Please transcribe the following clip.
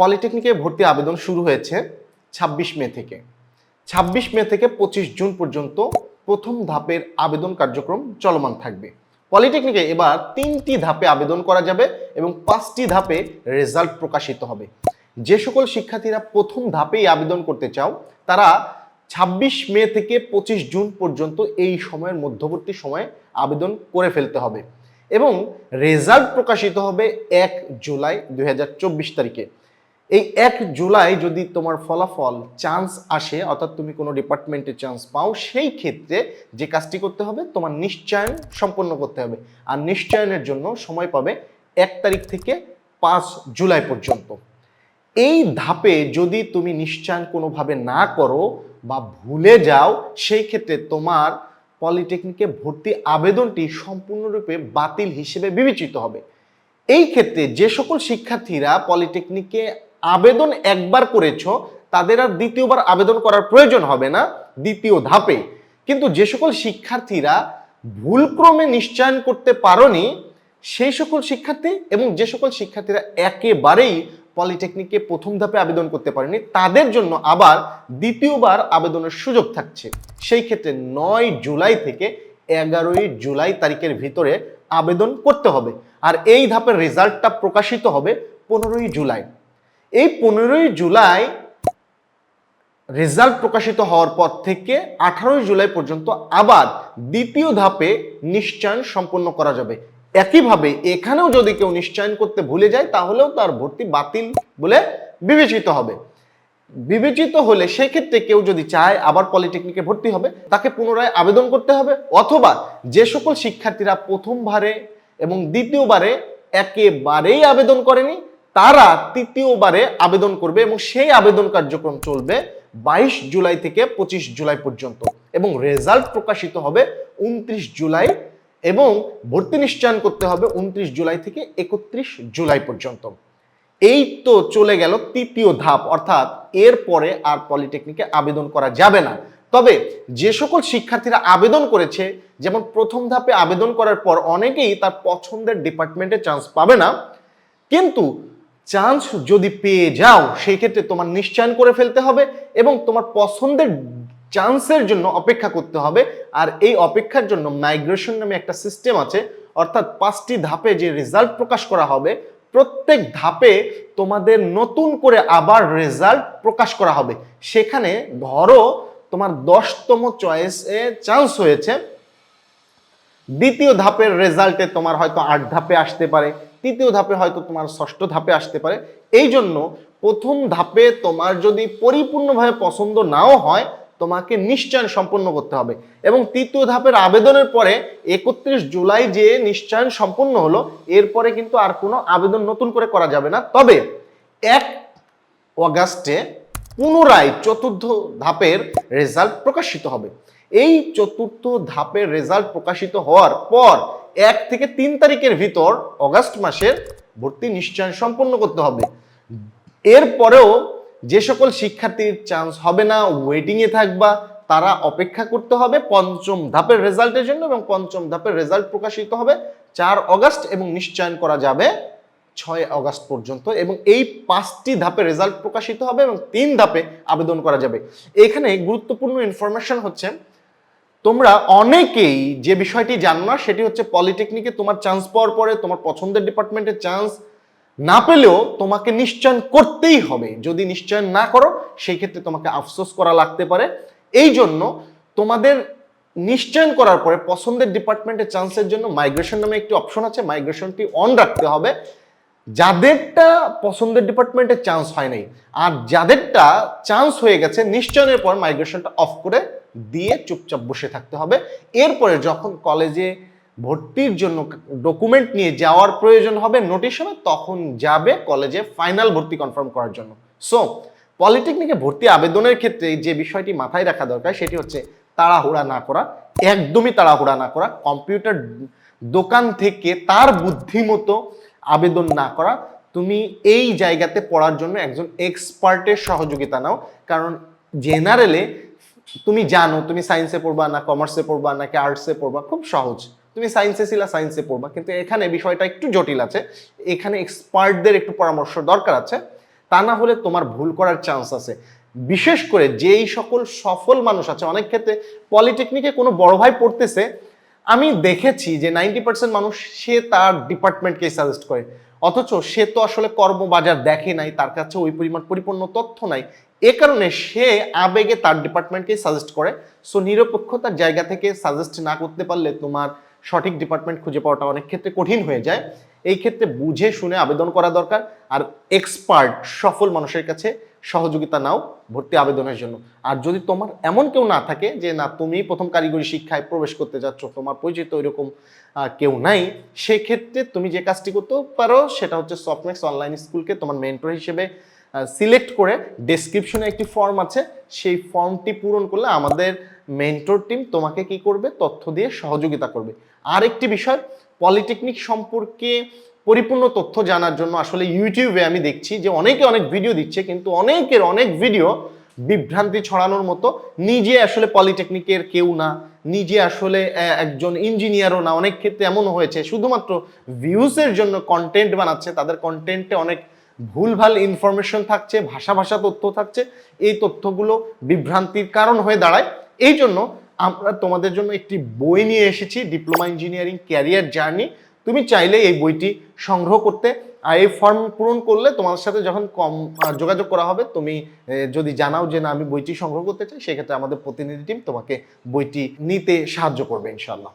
পলিটেকনিকে ভর্তি আবেদন শুরু হয়েছে ছাব্বিশ মে থেকে। ছাব্বিশ মে থেকে পঁচিশ জুন পর্যন্ত প্রথম ধাপের আবেদন কার্যক্রম চলমান থাকবে। পলিটেকনিকে এবার তিনটি ধাপে আবেদন করা যাবে এবং পাঁচটি ধাপে রেজাল্ট প্রকাশিত হবে। যে সকল শিক্ষার্থীরা প্রথম ধাপেই আবেদন করতে চাও, তারা ছাব্বিশ মে থেকে পঁচিশ জুন পর্যন্ত এই সময়ের মধ্যবর্তী সময়ে আবেদন করে ফেলতে হবে এবং রেজাল্ট প্রকাশিত হবে এক জুলাই দুই হাজার চব্বিশ তারিখে। এই এক জুলাই যদি তোমার ফলাফল চান্স আসে, অর্থাৎ তুমি কোনো ডিপার্টমেন্টে চান্স পাও, সেই ক্ষেত্রে যে কাজটি করতে হবে, তোমার নিশ্চয়ন সম্পন্ন করতে হবে। আর নিশ্চয়নের জন্য সময় পাবে এক তারিখ থেকে পাঁচ জুলাই পর্যন্ত। এই ধাপে যদি তুমি নিশ্চয়ন কোনোভাবে না করো বা ভুলে যাও, সেই ক্ষেত্রে তোমার পলিটেকনিকে ভর্তি আবেদনটি সম্পূর্ণরূপে বাতিল হিসেবে বিবেচিত হবে। এই ক্ষেত্রে যে সকল শিক্ষার্থীরা পলিটেকনিকে আবেদন একবার করেছ, তাদের আর দ্বিতীয়বার আবেদন করার প্রয়োজন হবে না, দ্বিতীয় ধাপে। কিন্তু যে সকল শিক্ষার্থীরা ভুলক্রমে নিশ্চয়ন করতে পারোনি, সেই সকল শিক্ষার্থী এবং যে সকল শিক্ষার্থীরা একেবারেই পলিটেকনিকে প্রথম ধাপে আবেদন করতে পারেনি, তাদের জন্য আবার দ্বিতীয়বার আবেদনের সুযোগ থাকছে। সেই ক্ষেত্রে নয় জুলাই থেকে এগারোই জুলাই তারিখের ভিতরে আবেদন করতে হবে। আর এই ধাপের রেজাল্টটা প্রকাশিত হবে পনেরোই জুলাই। এই পনেরোই জুলাই রেজাল্ট প্রকাশিত হওয়ার পর থেকে আঠারোই জুলাই পর্যন্ত আবার দ্বিতীয় ধাপে নিশ্চয়ন সম্পন্ন করা যাবে। একইভাবে এখানেও যদি কেউ নিশ্চয়ন করতে ভুলে যায়, তাহলেও তার ভর্তি বাতিল বলে বিবেচিত হবে। বিবেচিত হলে সেক্ষেত্রে কেউ যদি চায় আবার পলিটেকনিকে ভর্তি হবে, তাকে পুনরায় আবেদন করতে হবে, অথবা যে সকল শিক্ষার্থীরা প্রথমবারে এবং দ্বিতীয়বারে একেবারেই আবেদন করেনি তারা তৃতীয়বারে আবেদন করবে এবং সেই আবেদন কার্যক্রম চলবে বাইশ জুলাই থেকে পঁচিশ জুলাই পর্যন্ত এবং রেজাল্ট প্রকাশিত হবে উনত্রিশ জুলাই এবং ভর্তি নিশ্চয়ন করতে হবে উনত্রিশ জুলাই থেকে একত্রিশ জুলাই পর্যন্ত। এই তো চলে গেল তৃতীয় ধাপ, অর্থাৎ এরপরে আর পলিটেকনিকে আবেদন করা যাবে না। তবে যে সকল শিক্ষার্থীরা আবেদন করেছে, যেমন প্রথম ধাপে আবেদন করার পর অনেকেই তার পছন্দের ডিপার্টমেন্টে চান্স পাবে না। কিন্তু চান্স যদি পেয়ে যাও সেই ক্ষেত্রে তোমার নিশ্চয়ন করে ফেলতে হবে এবং তোমার পছন্দের চান্সের জন্য অপেক্ষা করতে হবে। আর এই অপেক্ষার জন্য মাইগ্রেশন নামে একটা সিস্টেম আছে, অর্থাৎ পাঁচটি ধাপে যে রেজাল্ট প্রকাশ করা হবে, প্রত্যেক ধাপে তোমাদের নতুন করে আবার রেজাল্ট প্রকাশ করা হবে। সেখানে ধরো তোমার দশতম চয়েসে চান্স হয়েছে। দ্বিতীয় ধাপের রেজাল্টে তোমার হয়তো আট ধাপে আসতে পারে। তৃতীয় ধাপে হয়তো তোমার ষষ্ঠ ধাপে আসতে পারে। এই জন্য প্রথম ধাপে তোমার যদি পরিপূর্ণভাবে পছন্দ নাও হয়, তোমাকে নিশ্চয়ন সম্পন্ন করতে হবে। এবং তৃতীয় ধাপের আবেদনের পরে একত্রিশ জুলাই যে নিশ্চয়ন সম্পন্ন হলো, এরপরে কিন্তু আর কোনো আবেদন নতুন করে করা যাবে না। তবে এক অগাস্টে পুনরায় চতুর্থ ধাপের রেজাল্ট প্রকাশিত হবে। এই চতুর্থ ধাপের রেজাল্ট প্রকাশিত হওয়ার পর এক থেকে তিন তারিখের ভিতর অগাস্ট মাসের ভর্তি নিশ্চয়ন সম্পন্ন করতে হবে। এরপরেও যে সকল শিক্ষার্থীর চান্স হবে না ওয়েটিংয়ে থাকবা, তারা অপেক্ষা করতে হবে পঞ্চম ধাপের রেজাল্টের জন্য এবং পঞ্চম ধাপের রেজাল্ট প্রকাশিত হবে চার অগাস্ট এবং নিশ্চয়ন করা যাবে ছয় অগাস্ট পর্যন্ত এবং এই পাঁচটি ধাপে রেজাল্ট প্রকাশিত হবে এবং তিন ধাপে আবেদন করা যাবে। এখানে গুরুত্বপূর্ণ ইনফরমেশন হচ্ছে তোমরা অনেকেই যে বিষয়টি জানো না, সেটি হচ্ছে পলিটেকনিকে তোমার চান্স পাওয়ার পরে তোমার পছন্দের ডিপার্টমেন্টে চান্স না পেলেও তোমাকে নিশ্চয়ন করতেই হবে। যদি নিশ্চয়ন না করো, সেই ক্ষেত্রে তোমাকে আফসোস করা লাগতে পারে। এই জন্য তোমাদের নিশ্চয়ন করার পরে পছন্দের ডিপার্টমেন্টে চান্সের জন্য মাইগ্রেশন নামে একটি অপশন আছে। মাইগ্রেশনটি অন রাখতে হবে। যাদেরটা পছন্দের ডিপার্টমেন্টে চান্স হয় নাই, আর যাদেরটা চান্স হয়ে গেছে, নিশ্চয়নের পর মাইগ্রেশনটা অফ করে দিয়ে চুপচাপ বসে থাকতে হবে। এরপরে যখন কলেজে ভর্তির জন্য ডকুমেন্ট নিয়ে যাওয়ার প্রয়োজন হবে নোটিশ হবে, তখন যাবে কলেজে ফাইনাল ভর্তি কনফার্ম করার জন্য। সো পলিটেকনিকে ভর্তি আবেদনের ক্ষেত্রে যে বিষয়টি মাথায় রাখা দরকার, সেটি হচ্ছে তাড়াহুড়া না করা, একদমই তাড়াহুড়া না করা কম্পিউটার দোকান থেকে তার বুদ্ধিমতো আবেদন না করা। তুমি এই জায়গাতে পড়ার জন্য একজন এক্সপার্টের সহযোগিতা নাও, কারণ জেনারেলে তুমি জানো, তুমি সায়েন্সে পড়বা না কমার্সে পড়বা নাকি আর্টসে পড়বা, খুব সহজ। তুমি সায়েন্সে ছিলা সায়েন্সে পড়বা, কিন্তু এখানে বিষয়টা একটু জটিল আছে। এখানে এক্সপার্টদের একটু পরামর্শ দরকার আছে। তা না হলে তোমার ভুল করার চান্স আছে। বিশেষ করে যেই সকল সফল মানুষ আছে, অনেক ক্ষেত্রে পলিটেকনিকে কোনো বড় ভাই পড়তেছে, আমি দেখেছি যে নাইনটি পার্সেন্ট মানুষ সে তার ডিপার্টমেন্টকে সাজেস্ট করে। অথচ সে তো আসলে কর্মবাজার দেখে নাই, তার কাছে ওই পরিমাণ পরিপূর্ণ তথ্য নাই। এ কারণে সে আবেগে তার ডিপার্টমেন্টকেই সাজেস্ট করে। সো নিরপেক্ষতার জায়গা থেকে সাজেস্ট না করতে পারলে তোমার সঠিক ডিপার্টমেন্ট খুঁজে পাওয়াটা অনেক ক্ষেত্রে কঠিন হয়ে যায়। এই ক্ষেত্রে বুঝে শুনে আবেদন করা দরকার। আর এক্সপার্ট সফল মানুষের কাছে সহযোগিতা নাও, ভর্তি আবেদনের জন্য। আর যদি তোমার এমন কেউ না থাকে যে, না, তুমি প্রথম কারিগরি শিক্ষায় প্রবেশ করতে যাচ্ছ, তোমার পরিচিত এরকম কেউ নাই, সেক্ষেত্রে তুমি যে কাজটি করতে পারো, সেটা হচ্ছে সফটম্যাক্স অনলাইন স্কুলকে তোমার মেন্টর হিসেবে সিলেক্ট করে ডেসক্রিপশনে একটি ফর্ম আছে। সেই ফর্মটি পূরণ করলে আমাদের মেন্টর টিম তোমাকে কি করবে? তথ্য দিয়ে সহযোগিতা করবে। আর একটি বিষয় পলিটেকনিক সম্পর্কে পরিপূর্ণ তথ্য জানার জন্য আসলে ইউটিউবে আমি দেখছি যে অনেকে অনেক ভিডিও দিচ্ছে, কিন্তু অনেকের অনেক ভিডিও বিভ্রান্তি ছড়ানোর মতো নিজে আসলে পলিটেকনিকের কেউ না, নিজে আসলে একজন ইঞ্জিনিয়ারও না। অনেক ক্ষেত্রে এমন হয়েছে, শুধুমাত্র ভিউসের জন্য কন্টেন্ট বানাচ্ছে, তাদের কন্টেন্টে অনেক ভুলভাল ইনফরমেশন থাকছে, ভাষা ভাষা তথ্য থাকছে, এই তথ্যগুলো বিভ্রান্তির কারণ হয়ে দাঁড়ায়। এই জন্য আমরা তোমাদের জন্য একটি বই নিয়ে এসেছি ডিপ্লোমা ইঞ্জিনিয়ারিং ক্যারিয়ার জার্নি তুমি চাইলে এই বইটি সংগ্রহ করতে, আর এই ফর্ম পূরণ করলে তোমার সাথে যখন কম যোগাযোগ করা হবে, তুমি যদি জানাও যে না, আমি বইটি সংগ্রহ করতে চাই, সেক্ষেত্রে আমাদের প্রতিনিধি টিম তোমাকে বইটি নিতে সাহায্য করবে ইনশাল্লাহ